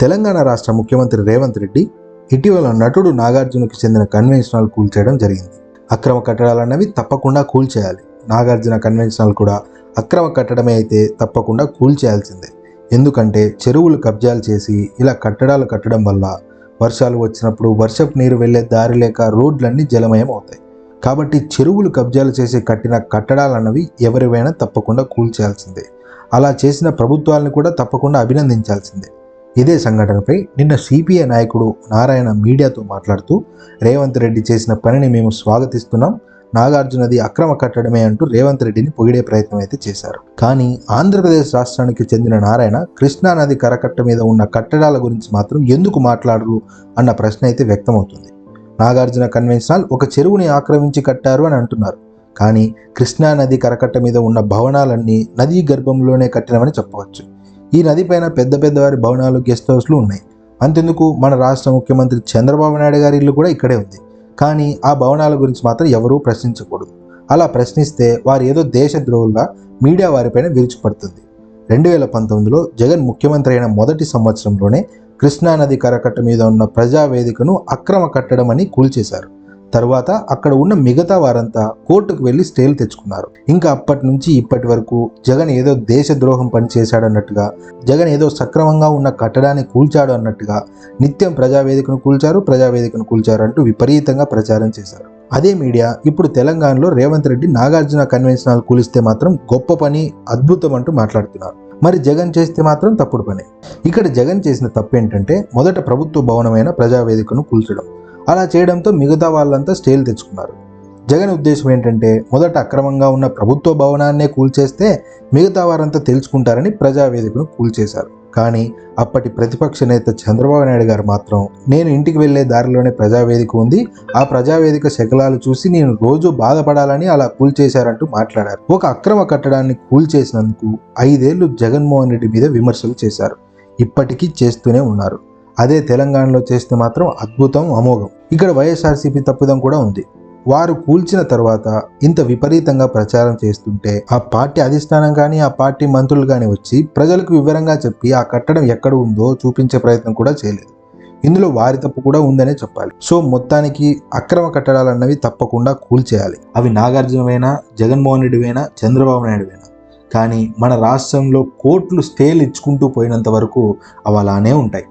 తెలంగాణ రాష్ట్ర ముఖ్యమంత్రి రేవంత్ రెడ్డి ఇటీవల నటుడు నాగార్జునకు చెందిన కన్వెన్షన్ హాల్ కూల్చేయడం జరిగింది. అక్రమ కట్టడాలన్నవి తప్పకుండా కూల్చేయాలి. నాగార్జున కన్వెన్షన్ హాల్ కూడా అక్రమ కట్టడమే అయితే తప్పకుండా కూల్చేయాల్సిందే. ఎందుకంటే చెరువులు కబ్జాలు చేసి ఇలా కట్టడాలు కట్టడం వల్ల వర్షాలు వచ్చినప్పుడు వర్షపు నీరు వెళ్ళే దారి లేక రోడ్లన్నీ జలమయం అవుతాయి కాబట్టి చెరువులు కబ్జాలు చేసి కట్టిన కట్టడాలన్నవి ఎవరివైనా తప్పకుండా కూల్చేయాల్సిందే. అలా చేసిన ప్రభుత్వాలను కూడా తప్పకుండా అభినందించాల్సిందే. ఇదే సంఘటనపై నిన్న సిపిఐ నాయకుడు నారాయణ మీడియాతో మాట్లాడుతూ రేవంత్ రెడ్డి చేసిన పనిని మేము స్వాగతిస్తున్నాం. నాగార్జునది అక్రమ కట్టడమే అంటూ రేవంత్ రెడ్డిని పొగిడే ప్రయత్నం అయితే చేశారు. కానీ ఆంధ్రప్రదేశ్ రాష్ట్రానికి చెందిన నారాయణ కృష్ణానది కరకట్ట మీద ఉన్న కట్టడాల గురించి మాత్రం ఎందుకు మాట్లాడరు అన్న ప్రశ్న అయితే వ్యక్తమవుతుంది. నాగార్జున కన్వెన్షనల్ ఒక చెరువుని ఆక్రమించి కట్టారు అని అంటున్నారు. కానీ కృష్ణానది కరకట్ట మీద ఉన్న భవనాలన్నీ నదీ గర్భంలోనే కట్టినవని చెప్పవచ్చు. ఈ నది పైన పెద్ద పెద్దవారి భవనాలు గెస్ట్ హౌస్లు ఉన్నాయి. అంతెందుకు మన రాష్ట్ర ముఖ్యమంత్రి చంద్రబాబు నాయుడు గారి ఇల్లు కూడా ఇక్కడే ఉంది. కానీ ఆ భవనాల గురించి మాత్రం ఎవరూ ప్రశ్నించకూడదు. అలా ప్రశ్నిస్తే వారు ఏదో దేశద్రోహుల్లా మీడియా వారిపైన విరుచుపడుతుంది రెండు వేల పంతొమ్మిదిలో జగన్ ముఖ్యమంత్రి అయిన మొదటి సంవత్సరంలోనే కృష్ణానది కరకట్ట మీద ఉన్న ప్రజావేదికను అక్రమ కట్టడం అని కూల్చేశారు. తర్వాత అక్కడ ఉన్న మిగతా వారంతా కోర్టుకు వెళ్ళి స్టేలు తెచ్చుకున్నారు. ఇంకా అప్పటి నుంచి ఇప్పటి వరకు జగన్ ఏదో దేశద్రోహం పని చేశాడన్నట్టుగా జగన్ ఏదో సక్రమంగా ఉన్న కట్టడాన్ని కూల్చాడు అన్నట్టుగా నిత్యం ప్రజావేదికను కూల్చారు ప్రజావేదికను కూల్చారు అంటూ విపరీతంగా ప్రచారం చేశారు. అదే మీడియా ఇప్పుడు తెలంగాణలో రేవంత్ రెడ్డి నాగార్జున కన్వెన్షన్ హాల్ కూలిస్తే మాత్రం గొప్ప పని అద్భుతం అంటూ మాట్లాడుతున్నారు. మరి జగన్ చేస్తే మాత్రం తప్పుడు పని. ఇక్కడ జగన్ చేసిన తప్పు ఏంటంటే మొదట ప్రభుత్వ భవనమైన ప్రజావేదికను కూల్చడం. అలా చేయడంతో మిగతా వాళ్ళంతా స్టేలు తెచ్చుకున్నారు. జగన్ ఉద్దేశం ఏంటంటే మొదట అక్రమంగా ఉన్న ప్రభుత్వ భవనాన్నే కూల్చేస్తే మిగతా వారంతా తెలుసుకుంటారని ప్రజావేదికను కూల్చేశారు. కానీ అప్పటి ప్రతిపక్ష నేత చంద్రబాబు నాయుడు గారు మాత్రం నేను ఇంటికి వెళ్ళే దారిలోనే ప్రజావేదిక ఉంది ఆ ప్రజావేదిక శకలాలు చూసి నేను రోజు బాధపడాలని అలా కూల్చేశారంటూ మాట్లాడారు. ఒక అక్రమ కట్టడాన్ని కూల్చేసినందుకు ఐదేళ్ళు జగన్మోహన్ రెడ్డి మీద విమర్శలు చేశారు. ఇప్పటికీ చేస్తూనే ఉన్నారు. అదే తెలంగాణలో చేస్తే మాత్రం అద్భుతం అమోఘం. ఇక్కడ వైఎస్ఆర్సీపీ తప్పిదం కూడా ఉంది. వారు కూల్చిన తర్వాత ఇంత విపరీతంగా ప్రచారం చేస్తుంటే ఆ పార్టీ అధిష్టానం కానీ ఆ పార్టీ మంత్రులు కానీ వచ్చి ప్రజలకు వివరంగా చెప్పి ఆ కట్టడం ఎక్కడ ఉందో చూపించే ప్రయత్నం కూడా చేయలేదు. ఇందులో వారి తప్పు కూడా ఉందనే చెప్పాలి. సో మొత్తానికి అక్రమ కట్టడాలు అన్నవి తప్పకుండా కూల్చేయాలి. అవి నాగార్జునమైనా జగన్మోహన్ రెడ్డివైనా చంద్రబాబు నాయుడువైనా? కానీ మన రాష్ట్రంలో కోట్లు స్టేలు ఇచ్చుకుంటూ పోయినంత వరకు అవి అలానే ఉంటాయి.